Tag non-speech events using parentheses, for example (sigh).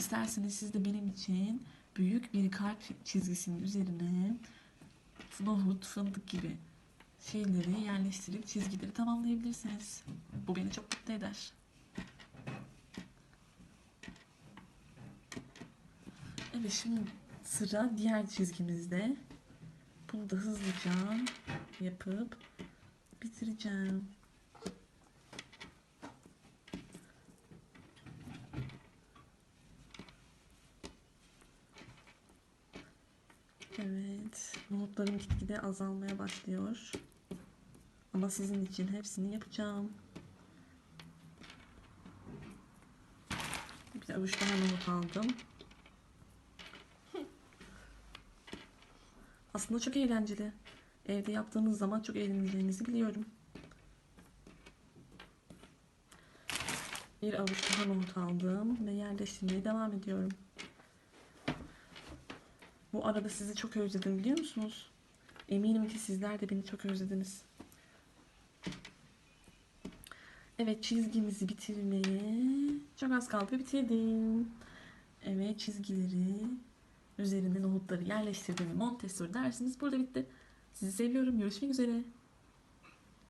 İsterseniz siz de benim için büyük bir kalp çizgisinin üzerine nohut, fındık gibi şeyleri yerleştirip çizgileri tamamlayabilirsiniz. Bu beni çok mutlu eder. Evet şimdi sıra diğer çizgimizde. Bunu da hızlıca yapıp bitireceğim. Evet, nohutlarım gitgide azalmaya başlıyor. Ama sizin için hepsini yapacağım. Bir avuç daha nohut aldım. (laughs) Aslında çok eğlenceli. Evde yaptığınız zaman çok eğleneceğinizi biliyorum. Bir avuç daha nohut aldım ve yerleştirmeye devam ediyorum. Bu arada sizi çok özledim biliyor musunuz? Eminim ki sizler de beni çok özlediniz. Evet çizgimizi bitirmeye çok az kaldı bitirdim. Evet çizgileri üzerine nohutları yerleştirdim. Montessori dersiniz burada bitti. Sizi seviyorum. Görüşmek üzere.